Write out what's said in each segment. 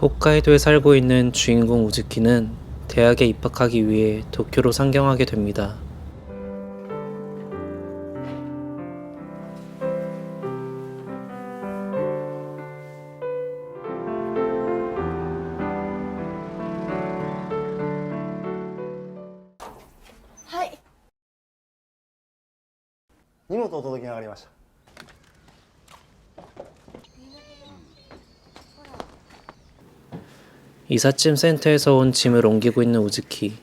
홋카이도에 살고 있는 주인공 우즈키는 대학에 입학하기 위해 도쿄로 상경하게 됩니다.はい荷物お届けがありました 이삿짐 센터에서 온 짐을 옮기고 있는 우즈키.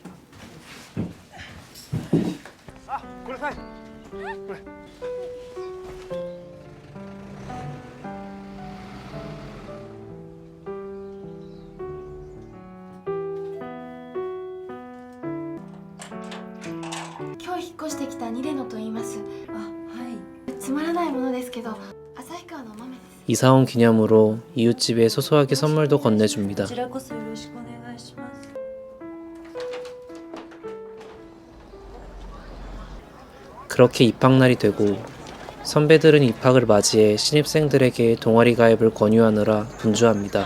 이사 온 기념으로 이웃집에 소소하게 선물도 건네줍니다. 그렇게 입학날이 되고 선배들은 입학을 맞이해 신입생들에게 동아리 가입을 권유하느라 분주합니다.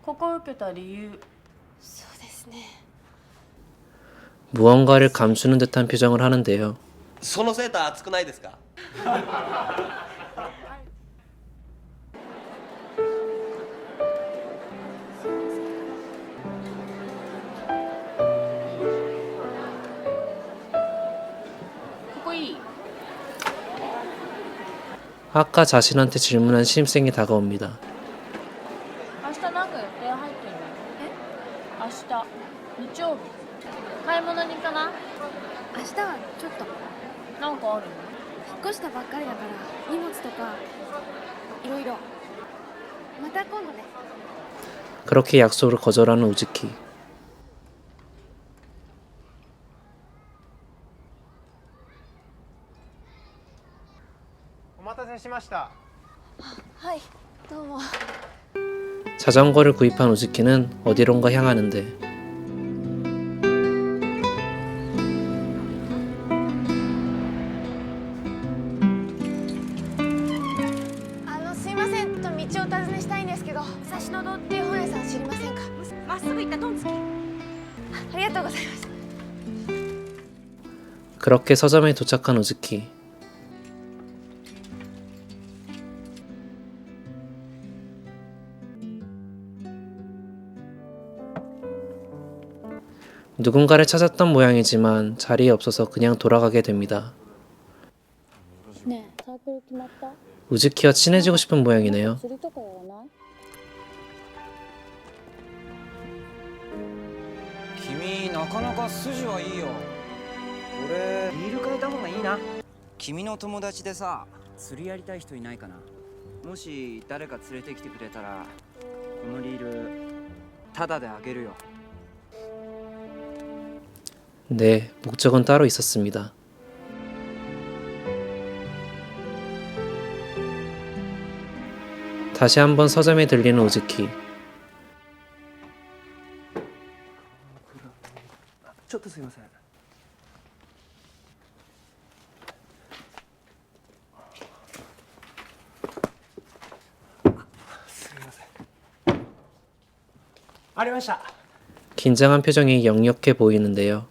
はいここ受けた理由そうですね 무언가를 감추는 듯한 표정을 하는데요. そのセーター暑くないですかここいい 아까 자신한테 질문한 신입생이 다가옵니다. 明日なんか予定入ってるのえ明日日曜日買い物に行かない明日はちょっとなんかある引っ越したばっかりだから荷物とかいろいろまた今度ね 그렇게 약속을 거절하는 우즈키. お待たせしました はいどうも 자전거를 구입한 우즈키는 어디론가 향하는데. 그렇게 서점에 도착한 우즈키. 누군가를 찾았던 모양이지만 자리에 없어서 그냥 돌아가게 됩니다. 네, 우즈키와 친해지고 싶은 아, 모양이네요. 뭐 네, 목적은 따로 있었습니다. 다시 한번 서점에 들리는 오즈키. 긴장한 표정이 역력해 보이는데요.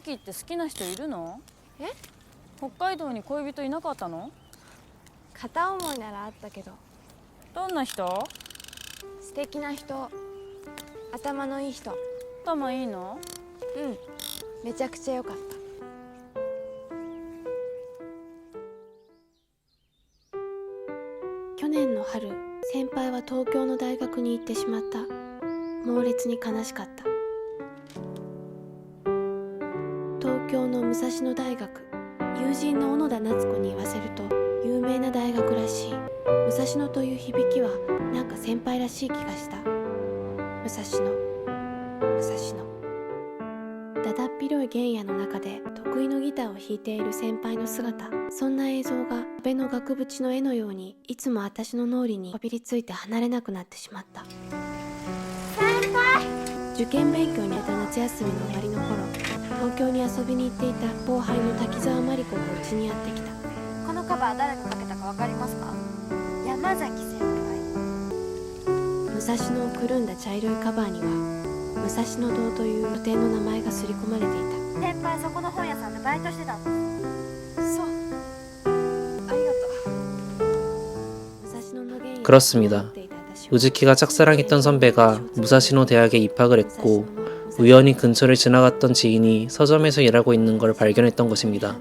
月って好きな人いるの？え？北海道に恋人いなかったの？片思いならあったけど。どんな人？素敵な人。頭のいい人。頭いいの？うん。めちゃくちゃ良かった。去年の春先輩は東京の大学に行ってしまった。猛烈に悲しかった東京の武蔵野大学。友人の小野田夏子に言わせると有名な大学らしい。武蔵野という響きはなんか先輩らしい気がした。武蔵野。武蔵野。だだっ広い原野の中で得意のギターを弾いている先輩の姿。そんな映像が壁の額縁の絵のようにいつも私の脳裏にこびりついて離れなくなってしまった。受験勉強にあた夏休みの終わりの頃東京に遊びに行っていた後輩の滝沢真理子がうちにやってきた。このカバー誰がかけたかわかりますか？山崎先輩。武蔵野をくるんだ茶色いカバーには武蔵野堂という露店の名前が刷り込まれていた。先輩そこの本屋さんでバイトしてたんです。そう。ありがとう。武蔵野の原 우즈키가 짝사랑했던 선배가 무사시노 대학에 입학을 했고 우연히 근처를 지나갔던 지인이 서점에서 일하고 있는 걸 발견했던 것입니다.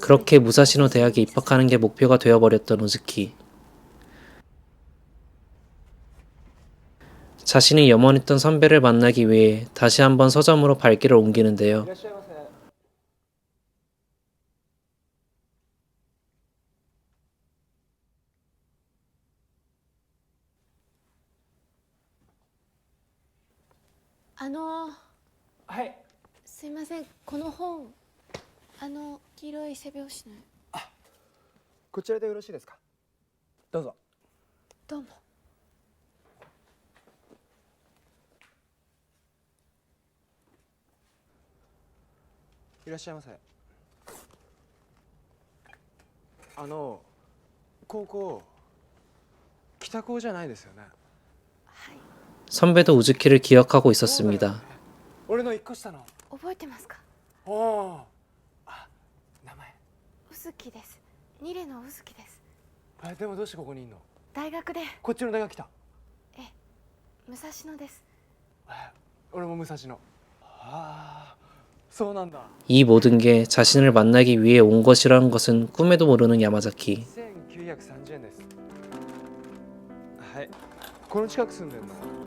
그렇게 무사시노 대학에 입학하는 게 목표가 되어버렸던 우즈키. 자신이 염원했던 선배를 만나기 위해 다시 한번 서점으로 발길을 옮기는데요. あのはい。すいませんこの本あの黄色い背表紙の。こちらでよろしいですか？どうぞ。どうも。いらっしゃいませ。あの高校北高じゃないですよね？ 선배도 우즈키를 기억하고 있었습니다. 俺の一個下の覚えてますかおおあ名前うずきですニレのうずきですえでもどうしてここにいんの大学でこっちの大学来た武蔵野ですえ俺も武蔵野ああそうなんだ 이 모든 게 자신을 만나기 위해 온 것이라는 것은 꿈에도 모르는 야마자키. 1930円ですはいこの近く住んでんのはい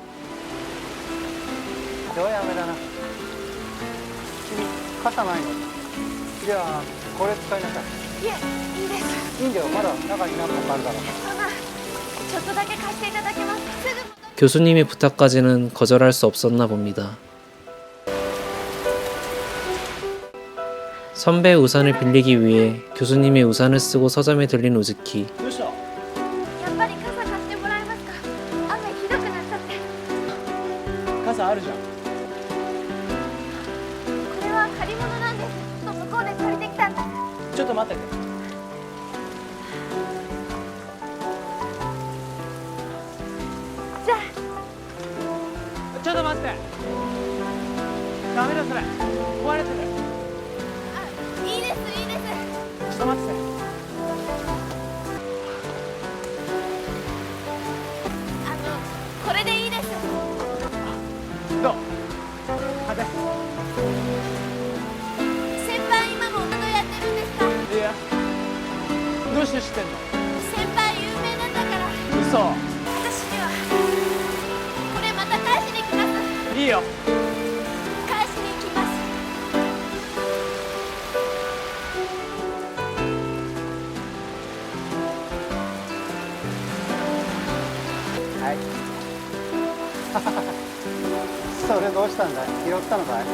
これ使いなさいいえいいですいいんだよまだ中に何本かあるからそんなちょっとだけ貸していただけますすぐ戻 교수님의 부탁까지는 거절할 수 없었나 봅니다. 선배의 우산을 빌리기 위해 교수님의 우산을 쓰고 서점에 들린 우즈키. ょっと待って。ダメだそれ。壊れてる。いいですいいです。ちょっと待って。てあのこれでいいです。どう？派先輩今もやってるんですか？手いや。どうして知ってんの？それどうしたんだい拾ったのかいそ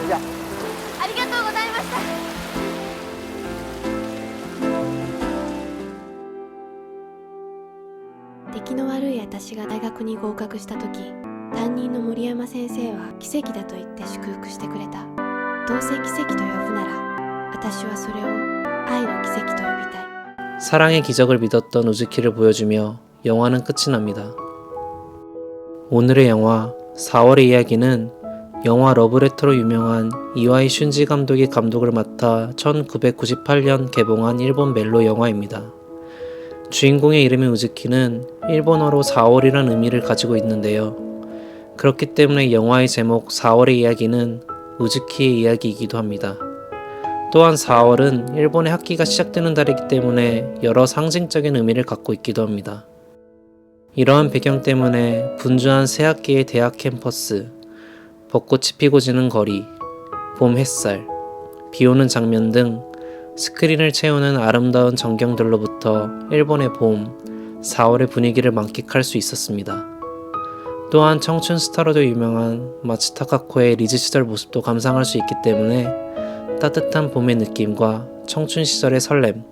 れじゃありがとうございました出来の悪い私が大学に合格した時担任の森山先生は奇跡だと言って祝福してくれたどうせ奇跡と呼ぶなら私はそれを愛の奇跡と呼びたい 사랑의 기적을 믿었던 우즈키를 보여주며 영화는 끝이 납니다. 오늘의 영화 4월의 이야기는 영화 러브레터로 유명한 이와이 슌지 감독이 감독을 맡아 1998년 개봉한 일본 멜로 영화입니다. 주인공의 이름인 우즈키는 일본어로 4월이란 의미를 가지고 있는데요. 그렇기 때문에 영화의 제목 4월의 이야기는 우즈키의 이야기이기도 합니다. 또한 4월은 일본의 학기가 시작되는 달이기 때문에 여러 상징적인 의미를 갖고 있기도 합니다. 이러한 배경 때문에 분주한 새학기의 대학 캠퍼스, 벚꽃이 피고 지는 거리, 봄 햇살, 비 오는 장면 등 스크린을 채우는 아름다운 전경들로부터 일본의 봄, 4월의 분위기를 만끽할 수 있었습니다. 또한 청춘 스타로도 유명한 마츠타 카코의 리즈 시절 모습도 감상할 수 있기 때문에 따뜻한 봄의 느낌과 청춘 시절의 설렘,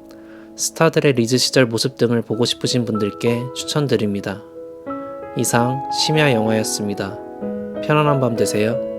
스타들의 리즈 시절 모습 등을 보고 싶으신 분들께 추천드립니다. 이상 심야 영화였습니다. 편안한 밤 되세요.